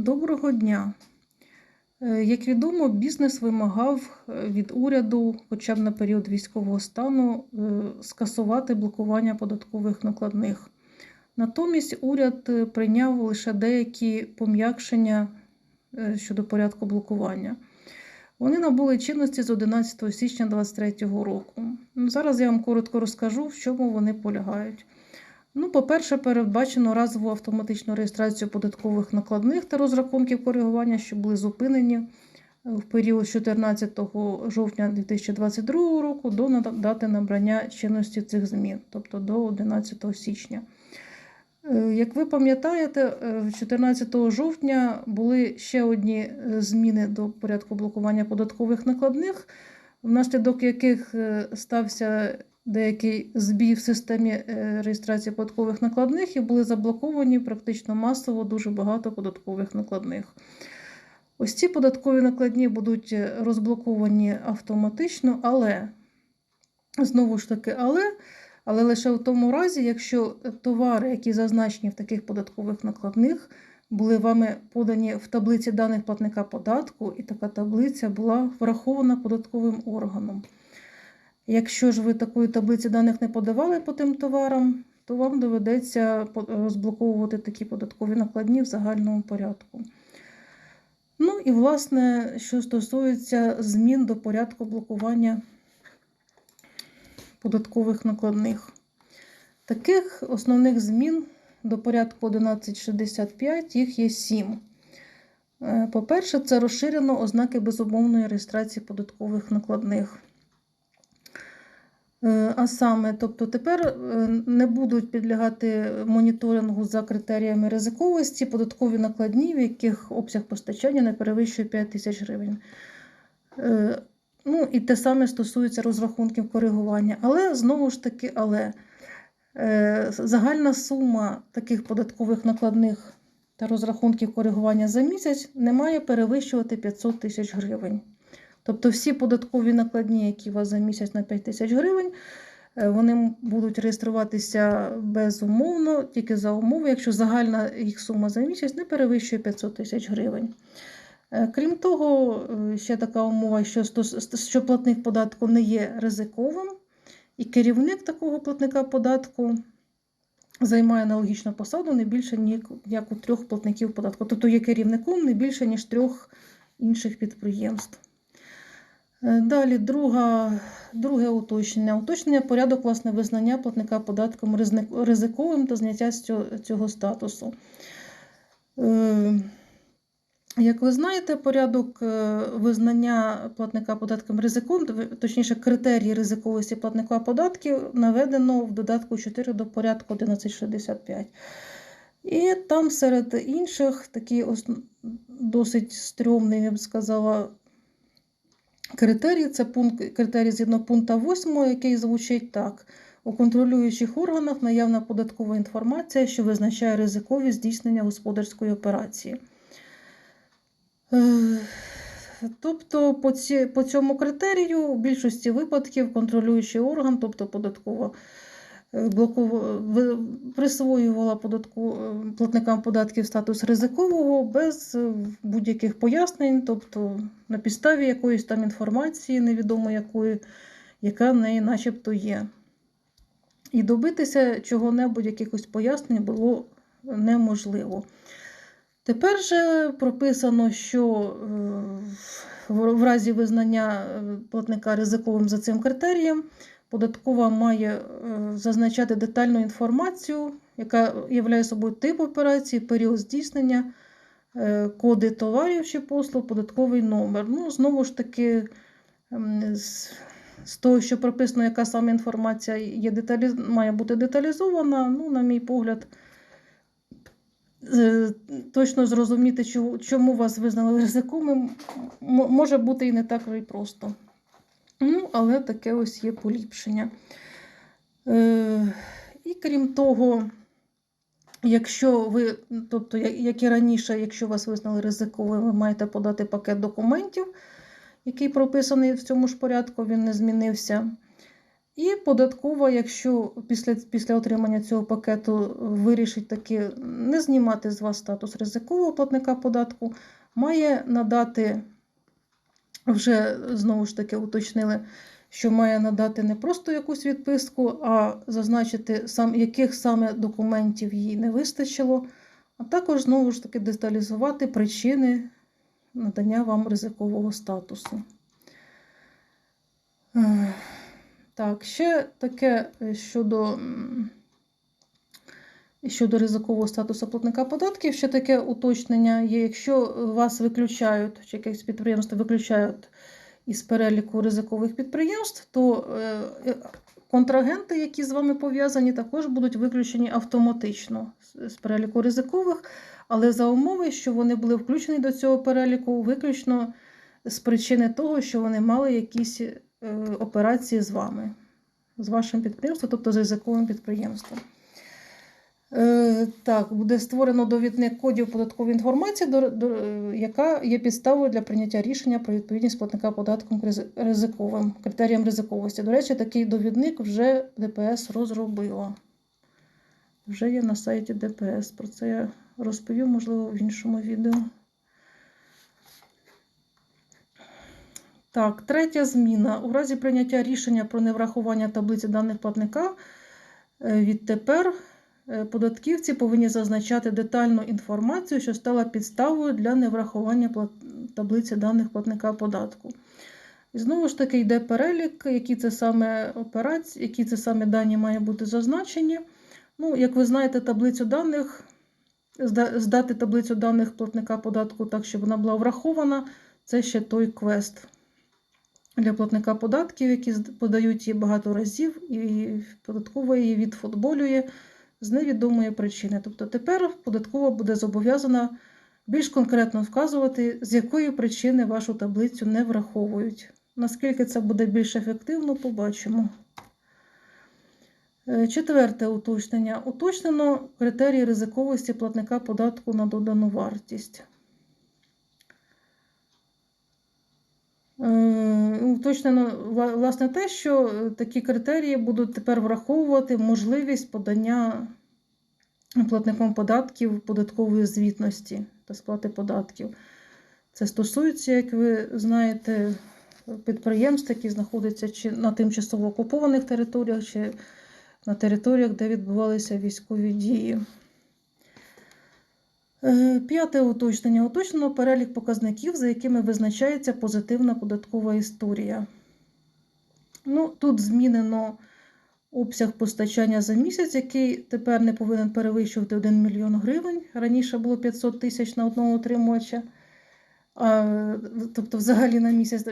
Доброго дня. Е, Як відомо, бізнес вимагав е, від уряду, хоча б на період військового стану, е, скасувати блокування податкових накладних. Натомість уряд прийняв лише деякі пом'якшення щодо порядку блокування. Вони набули чинності з 11 січня 2023 року. Зараз я вам коротко розкажу, в чому вони полягають. Ну, по-перше, передбачено разову автоматичну реєстрацію податкових накладних та розрахунків коригування, що були зупинені е, в період з 14 жовтня 2022 року до дати набрання чинності цих змін, тобто до 11 січня. Е, Як ви пам'ятаєте, е, 14 жовтня були ще одні е, зміни до порядку блокування податкових накладних, внаслідок яких е, стався деякий збій в системі е, реєстрації податкових накладних і були заблоковані практично масово дуже багато податкових накладних. Ось ці податкові накладні будуть е, розблоковані автоматично, але знову ж таки, але, але лише в тому разі, якщо товари, які зазначені в таких податкових накладних, були вами подані в таблиці даних платника податку, і така таблиця була врахована податковим органом. Якщо ж ви такої таблиці даних не подавали по тим товарам, то вам доведеться розблоковувати такі податкові накладні в загальному порядку. Ну і власне, що стосується змін до порядку блокування податкових накладних. Таких основних змін до порядку 1165 їх є сім. Е, По-перше, це розширено ознаки безумовної реєстрації податкових накладних. Е, А саме, тобто тепер е, не будуть підлягати моніторингу за критеріями ризиковості податкові накладні, в яких обсяг постачання не перевищує 5 тисяч гривень. Е, Ну, і те саме стосується розрахунків коригування. Але знову ж таки, але загальна сума таких податкових накладних та розрахунків коригування за місяць не має перевищувати 500 тисяч гривень. Тобто всі податкові накладні, які у вас за місяць на 5 тисяч гривень, е, вони будуть реєструватися безумовно, тільки за умови, якщо загальна їх сума за місяць не перевищує 500 тисяч гривень. Е, Крім того, е, ще така умова, що, що платник податку не є ризиковим, і керівник такого платника податку займає аналогічну посаду не більше ні, як у трьох платників податку. Тобто є керівником не більше, ніж трьох інших підприємств. Е, Далі друга, друге уточнення. Уточнення порядок власне визнання платника податком ризиковим та зняття цього, статусу. Е, Як ви знаєте, порядок е, визнання платника податком ризиком, точніше, критерії ризиковості платника податків наведено в додатку 4 до порядку 1165. І там серед інших такий ос- досить стрьомний, я б сказала, критерій. Це пункт, критерій згідно пункту 8, який звучить так. У контролюючих органах наявна податкова інформація, що визначає ризикові здійснення господарської операції. Е, Тобто по, ці, по цьому критерію в більшості випадків контролюючий орган, тобто податкова, присвоювала податку, е, платникам податків статус ризикового без е, будь-яких пояснень, тобто на підставі якоїсь там інформації, невідомо якої, яка в неї начебто є. І добитися чого-небудь, якихось пояснень було неможливо. Тепер же прописано, що е, в разі визнання платника ризиковим за цим критерієм, податкова має е, зазначати детальну інформацію, яка являє собою тип операції, період здійснення, е, коди товарів чи послуг, податковий номер. Ну, знову ж таки, з, того, що прописано, яка саме інформація є деталі... має бути деталізована, ну, на мій погляд, точно зрозуміти, чому, вас визнали ризиковим, м- може бути і не так і просто. Ну, але таке ось є поліпшення. Е, і крім того, якщо ви, тобто, як і раніше, якщо вас визнали ризиковим, ви маєте подати пакет документів, який прописаний в цьому ж порядку, він не змінився. І податкова, якщо після, після отримання цього пакету вирішить таки не знімати з вас статус ризикового платника податку, має надати, вже знову ж таки уточнили, що має надати не просто якусь відписку, а зазначити, сам, яких саме документів їй не вистачило, а також знову ж таки деталізувати причини надання вам ризикового статусу. Так, ще таке е, щодо, щодо ризикового статусу платника податків, ще таке уточнення є, якщо вас виключають, чи якесь підприємство виключають із переліку ризикових підприємств, то е, е, контрагенти, які з вами пов'язані, також будуть виключені автоматично з- переліку ризикових, але за умови, що вони були включені до цього переліку виключно з причини того, що вони мали якісь е, операції з вами, з вашим підприємством, тобто з ризиковим підприємством. Е, Так, буде створено довідник кодів податкової інформації, яка є підставою для прийняття рішення про відповідність платника податком ризиковим критеріям ризиковості. До речі, такий довідник вже ДПС розробила. Вже є на сайті ДПС. Про це я розповім, можливо, в іншому відео. Так, третя зміна. У разі прийняття рішення про неврахування таблиці даних платника е, відтепер податківці повинні зазначати детальну інформацію, що стала підставою для неврахування таблиці даних платника податку. І знову ж таки йде перелік, які це саме операції, які це саме дані мають бути зазначені. Ну, як ви знаєте, таблицю даних, здати таблицю даних платника податку так, щоб вона була врахована, це ще той квест для платника податків, які подають її багато разів, і податкова її відфутболює з невідомої причини. Тобто тепер податкова буде зобов'язана більш конкретно вказувати, з якої причини вашу таблицю не враховують. Наскільки це буде більш ефективно, побачимо. Е, Четверте уточнення. Уточнено критерії ризиковості платника податку на додану вартість. Е, Уточнено власне те, що е, такі критерії будуть тепер враховувати можливість подання платником податків податкової звітності та сплати податків. Це стосується, як ви знаєте, підприємств, які знаходяться чи на тимчасово окупованих територіях, чи на територіях, де відбувалися військові дії. Е, П'яте уточнення. Уточнено перелік показників, за якими визначається позитивна податкова історія. Ну, тут змінено обсяг постачання за місяць, який тепер не повинен перевищувати 1 мільйон гривень. Раніше було 500 тисяч на одного отримувача. А, тобто, взагалі на місяць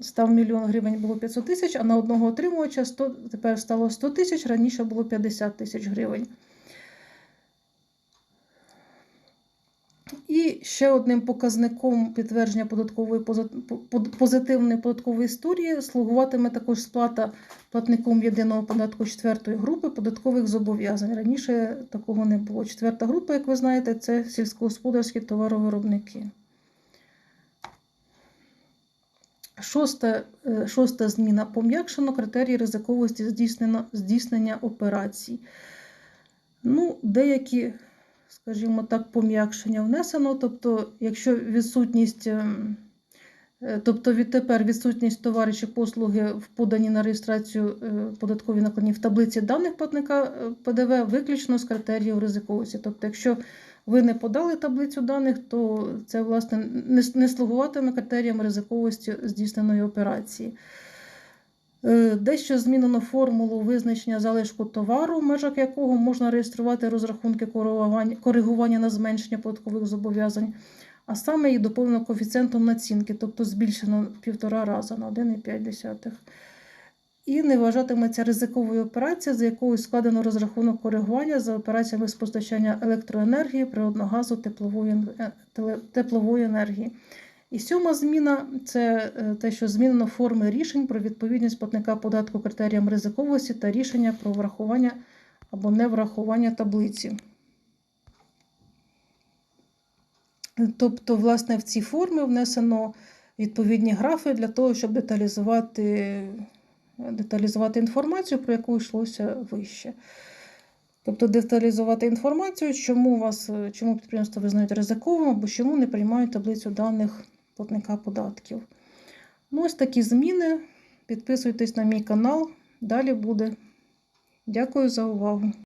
став мільйон гривень було 500 тисяч, а на одного отримувача 100, тепер стало 100 тисяч, раніше було 50 тисяч гривень. І ще одним показником підтвердження податкової позитивної податкової історії слугуватиме також сплата платником єдиного податку четвертої групи податкових зобов'язань. Раніше такого не було. Четверта група, як ви знаєте, це сільськогосподарські товаровиробники. Шоста, е, шоста зміна. Пом'якшено критерії ризиковості здійснення, операцій. Ну, деякі, скажімо так, пом'якшення внесено. Тобто, якщо відсутність, ем, е, тобто відтепер відсутність товарів чи послуги в поданні на реєстрацію е, податкові накладні в таблиці даних платника е, ПДВ виключно з критеріїв ризиковості. Тобто, якщо ви не подали таблицю даних, то це власне не, не слугуватиме критеріям ризиковості здійсненої операції. Е, Дещо змінено формулу визначення залишку товару, в межах якого можна реєструвати розрахунки коригування, на зменшення податкових зобов'язань, а саме їх доповнено коефіцієнтом націнки, тобто збільшено півтора рази на 1,5. І не вважатиметься ризиковою операцією, за якою складено розрахунок коригування за операціями з постачання електроенергії, природного газу, теплової, е, теплової енергії. І сьома зміна це е, те, що змінено форми рішень про відповідність платника податку критеріям ризиковості та рішення про врахування або неврахування таблиці. Тобто, власне, в ці форми внесено відповідні графи для того, щоб деталізувати деталізувати інформацію, про яку йшлося вище. Тобто деталізувати інформацію, чому вас, чому підприємство визнають ризиковим або чому не приймають таблицю даних платника податків. Ну, ось такі зміни. Підписуйтесь на мій канал. Далі буде. Дякую за увагу.